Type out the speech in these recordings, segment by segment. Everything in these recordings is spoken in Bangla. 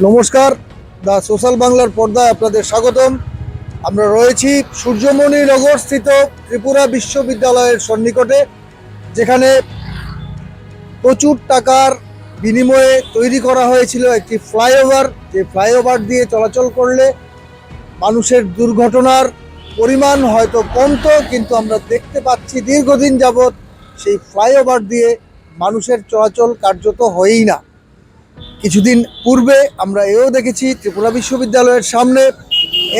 নমস্কার, দা সোশ্যাল বাংলার পর্দায় আপনাদের স্বাগতম। আমরা রয়েছি সূর্যমণি নগর স্থিত ত্রিপুরা বিশ্ববিদ্যালয়ের সন্নিকটে, যেখানে প্রচুর টাকার বিনিময়ে তৈরি করা হয়েছিল একটি ফ্লাইওভার। যে ফ্লাইওভার দিয়ে চলাচল করলে মানুষের দুর্ঘটনার পরিমাণ হয়তো কমতো, কিন্তু আমরা দেখতে পাচ্ছি দীর্ঘদিন যাবৎ সেই ফ্লাইওভার দিয়ে মানুষের চলাচল কার্যত হয়ই না। কিছুদিন পূর্বে আমরা এও দেখেছি ত্রিপুরা বিশ্ববিদ্যালয়ের সামনে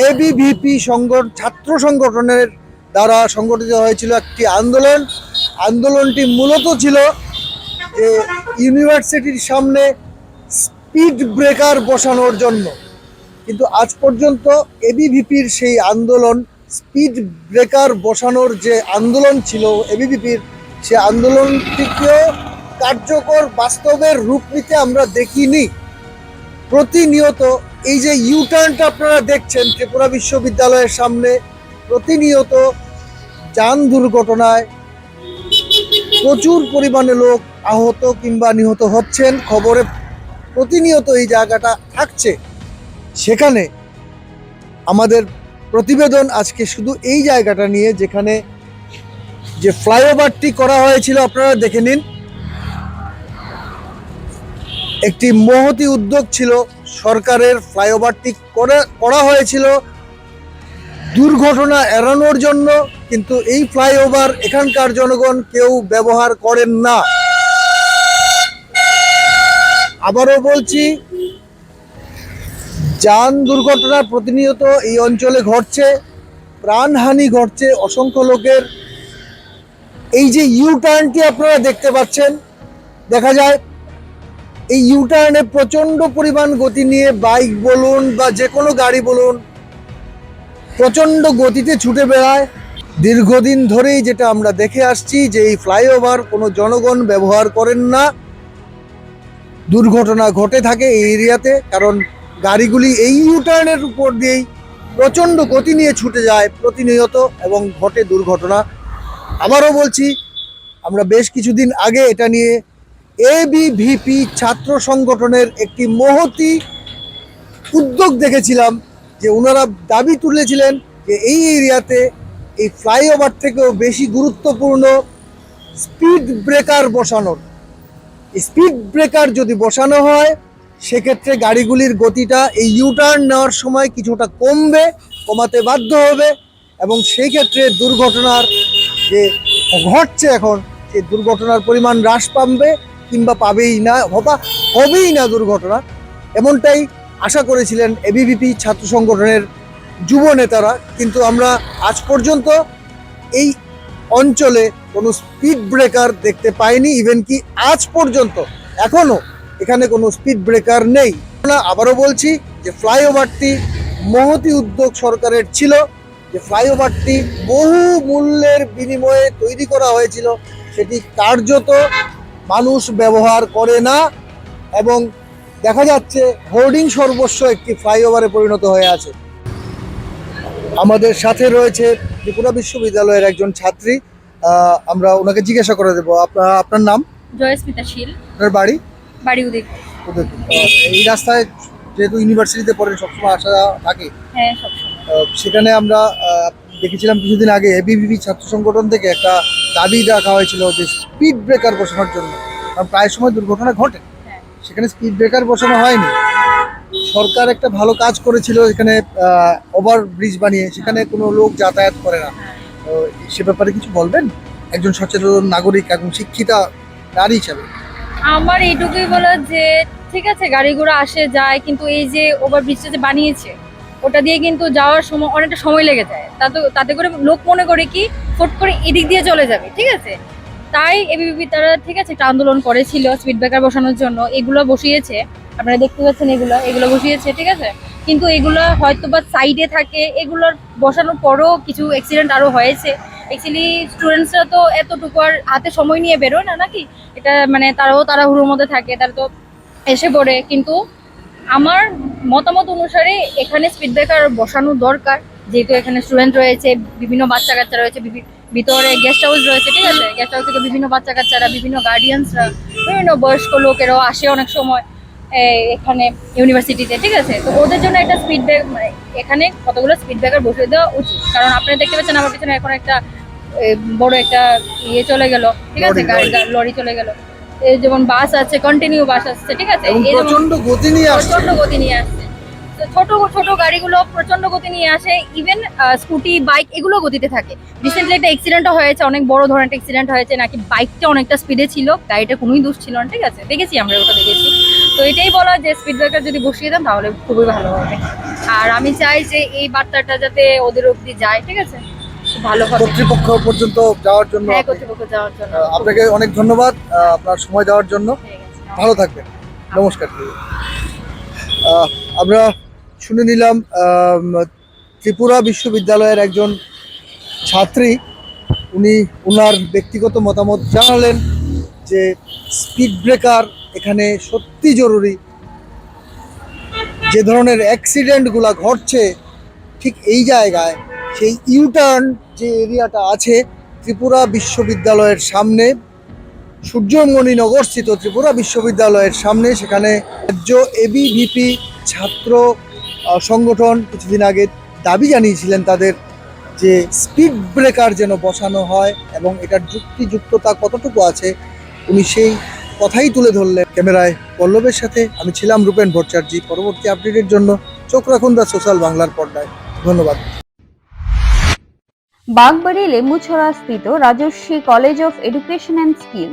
এবিভিপি সংগঠন ছাত্র সংগঠনের দ্বারা সংগঠিত হয়েছিল একটি আন্দোলন। আন্দোলনটি মূলত ছিল যে ইউনিভার্সিটির সামনে স্পিড ব্রেকার বসানোর জন্য। কিন্তু আজ পর্যন্ত এবিভিপির সেই আন্দোলন, স্পিড ব্রেকার বসানোর যে আন্দোলন ছিল এবিভিপির সে আন্দোলনটিকেও কার্যকর বাস্তবের রূপ নিতে আমরা দেখিনি। প্রতিনিয়ত এই যে ইউটার্নটা আপনারা দেখছেন ত্রিপুরা বিশ্ববিদ্যালয়ের সামনে, প্রতিনিয়ত যান দুর্ঘটনায় প্রচুর পরিমাণে লোক আহত কিংবা নিহত হচ্ছেন। খবরে প্রতিনিয়ত এই জায়গাটা থাকছে। সেখানে আমাদের প্রতিবেদন আজকে শুধু এই জায়গাটা নিয়ে, যেখানে যে ফ্লাইওভারটি করা হয়েছিল, আপনারা দেখে নিন। একটি মহতি উদ্যোগ ছিল, সরকারের ফ্লাইওভারটি করে হয়েছিল। দুর্ঘটনা এড়ানোর জন্য, কিন্তু এই ফ্লাইওভার এখানকার জনগণ কেউ ব্যবহার করেন না। আবারও বলছি, যান দুর্ঘটনা প্রতিনিয়ত এই অঞ্চলে ঘটছে, প্রাণহানি ঘটছে অসংখ্য লোকের। এই যে ইউ টার্নটি আপনারা দেখতে পাচ্ছেন, দেখা যায় এই ইউটার্নে প্রচণ্ড পরিমাণ গতি নিয়ে বাইক বলুন বা যে কোনো গাড়ি বলুন প্রচণ্ড গতিতে ছুটে বেড়ায়। দীর্ঘদিন ধরেই যেটা আমরা দেখে আসছি যে এই ফ্লাইওভার কোনো জনগণ ব্যবহার করেন না। দুর্ঘটনা ঘটে থাকে এই এরিয়াতে, কারণ গাড়িগুলি এই ইউটার্নের উপর দিয়েই প্রচণ্ড গতি নিয়ে ছুটে যায় প্রতিনিয়ত এবং ঘটে দুর্ঘটনা। আবারও বলছি, আমরা বেশ কিছুদিন আগে এটা নিয়ে এবিভিপি ছাত্র সংগঠনের একটি মহতি উদ্যোগ দেখেছিলাম যে ওনারা দাবি তুলেছিলেন যে এই এরিয়াতে এই ফ্লাইওভার থেকেও বেশি গুরুত্বপূর্ণ স্পিড ব্রেকার বসানোর। স্পিড ব্রেকার যদি বসানো হয়, সেক্ষেত্রে গাড়িগুলির গতিটা এই ইউটার্ন নেওয়ার সময় কিছুটা কমবে, কমাতে বাধ্য হবে এবং সেই ক্ষেত্রে দুর্ঘটনার যে ঘটছে এখন, সেই দুর্ঘটনার পরিমাণ হ্রাস পাবে। কিংবা পাবেই না হবা হবেই না দুর্ঘটনা। এমনটাই আশা করেছিলেন এবিভিপি ছাত্র সংগঠনের যুব নেতারা। কিন্তু আমরা আজ পর্যন্ত এই অঞ্চলে কোনো স্পিড ব্রেকার দেখতে পাইনি। ইভেন কি আজ পর্যন্ত এখনও এখানে কোনো স্পিড ব্রেকার নেই। আমরা আবারও বলছি যে ফ্লাইওভারটি মহতি উদ্যোগ সরকারের ছিল। যে ফ্লাইওভারটি বহু মূল্যের বিনিময়ে তৈরি করা হয়েছিল, সেটি কার্যত মানুষ ব্যবহার করে না এবং দেখা যাচ্ছে হোর্ডিং সর্বস্ব একটি ফ্লাইওভারে পরিণত হয়ে আছে। আমাদের সাথে রয়েছে ত্রিপুরা বিশ্ববিদ্যালয়ের একজন ছাত্রী। আমরা ওনাকে জিজ্ঞাসা করে দেবো। আপনার আপনার নাম? জয়স্মিতা শীল। আপনার বাড়ি? এই রাস্তায় যেহেতু ইউনিভার্সিটিতে পড়েন সবসময় আসা থাকে। হ্যাঁ সেখানে আমরা দেখেছিলাম কিছুদিন আগে এবিভিপি ছাত্র সংগঠন থেকে একটা দাবি রাখা হয়েছিল যে স্পিড ব্রেকার বসানোর জন্য। কারণ প্রায় সময় দুর্ঘটনা ঘটে। হ্যাঁ। সেখানে স্পিড ব্রেকার বসানো হয়নি। সরকার একটা ভালো কাজ করেছিল এখানে ওভার ব্রিজ বানিয়ে। সেখানে কোনো লোক যাতায়াত করে না। তো সে ব্যাপারে কিছু বলবেন? একজন সচেতন নাগরিক এবং শিক্ষিতা নারী হিসাবে। আমার এইটুকুই বলার যে ঠিক আছে গাড়ি ঘোড়া আসে যায় কিন্তু এই যে ওভার ব্রিজটা যে বানিয়েছে ওটা দিয়ে কিন্তু যাওয়ার সময় অনেকটা সময় লেগে যায়। তাতে তাতে করে লোক মনে করে কি ফট করে এদিক দিয়ে চলে যাবে, ঠিক আছে? তাই এবিপি তারা, ঠিক আছে, একটা আন্দোলন করেছিল স্পিড ব্রেকার বসানোর জন্য। এগুলো বসিয়েছে, আপনারা দেখতে পাচ্ছেন এগুলো এগুলো বসিয়েছে, ঠিক আছে? কিন্তু এগুলো হয়তো বা সাইডে থাকে, এগুলোর বসানোর পরও কিছু অ্যাক্সিডেন্ট আরও হয়েছে। অ্যাকচুয়ালি স্টুডেন্টসরা তো এতটুকু আর হাতে সময় নিয়ে বেরোয় না, নাকি? এটা মানে তারাও তারা তাড়াহুড়োর মধ্যে থাকে, তারা তো এসে পড়ে। কিন্তু আমার মতামত অনুসারে এখানে স্পিড ব্রেকার বসানো দরকার। যেহেতু এখানে স্টুডেন্ট রয়েছে বিভিন্ন বাচ্চা কাচ্চা রয়েছে ভিতরে গেস্ট হাউস রয়েছে ঠিক আছে? গেস্ট হাউস থেকে বিভিন্ন বাচ্চা কাচ্চারা বিভিন্ন গার্ডিয়ানসরা বিভিন্ন বয়স্ক লোকেরাও আসে অনেক সময় এখানে ইউনিভার্সিটিতে ঠিক আছে? তো ওদের জন্য একটা স্পিড ব্রেক মানে এখানে কতগুলো স্পিড ব্রেকার বসিয়ে দেওয়া উচিত? কারণ আপনারা দেখতে পাচ্ছেন আমার পিছনে এখন একটা বড় একটা ইয়ে চলে গেল ঠিক আছে? গাড়ি লরি। চলে গেল। যেমন বাস আছে কন্টিনিউ বাস আসছে ঠিক আছে? প্রচণ্ড গতি নিয়ে আসছে। প্রচণ্ড গতি নিয়ে আসছে। ছোট ছোট গাড়িগুলো প্রচণ্ড গতি নিয়ে আসে ইভেন স্কুটি বাইক এগুলো গতিতে থাকে। রিসেন্টলি একটা অ্যাক্সিডেন্টও হয়েছে অনেক বড় ধরনের অ্যাক্সিডেন্ট হয়েছে নাকি বাইকটা অনেকটা স্পিডে ছিল গাড়িটা কোনোই দোষ ছিল না ঠিক আছে? দেখেছি আমরা ওটা দেখেছি। তো এটাই বলা যে স্পিড ব্রেকার যদি বসিয়ে দেন তাহলে খুবই ভালো হবে। আর আমি চাই যে এই বার্তাটা যাতে ওদের অবধি যায় ঠিক আছে? খুব ভালো কর্তৃপক্ষ পর্যন্ত যাওয়ার জন্য হ্যাঁ কর্তৃপক্ষ যাওয়ার জন্য। আপনাকে অনেক ধন্যবাদ আপনার সময় দেওয়ার জন্য। ভালো থাকবেন। নমস্কার। আমরা শুনে নিলাম ত্রিপুরা বিশ্ববিদ্যালয়ের একজন ছাত্রী, উনি ওনার ব্যক্তিগত মতামত জানালেন যে স্পিড ব্রেকার এখানে সত্যি জরুরি। যে ধরনের অ্যাক্সিডেন্টগুলো ঘটছে ঠিক এই জায়গায়, সেই ইউটার্ন যে এরিয়াটা আছে ত্রিপুরা বিশ্ববিদ্যালয়ের সামনে সূর্যমণি নগরস্থিত ত্রিপুরা বিশ্ববিদ্যালয়ের সামনে, সেখানে রাজ্য এবিভিপি ছাত্র সংগঠন কিছুদিন আগে দাবি জানিয়েছিলেন তাদের যে স্পিড ব্রেকার যেন বসানো হয় এবং এটার যুক্তিযুক্ততা কতটুকু আছে, উনি সেই কথাই তুলে ধরলেন। ক্যামেরায় পল্লবের সাথে আমি ছিলাম রূপেন ভট্টাচার্য। পরবর্তী আপডেটের জন্য চোখ রাখুন দা সোশ্যাল বাংলার পর্দায়। ধন্যবাদ। বাগবাড়ি লেম্বুছড়া স্থিত Rajaswi college of education and skill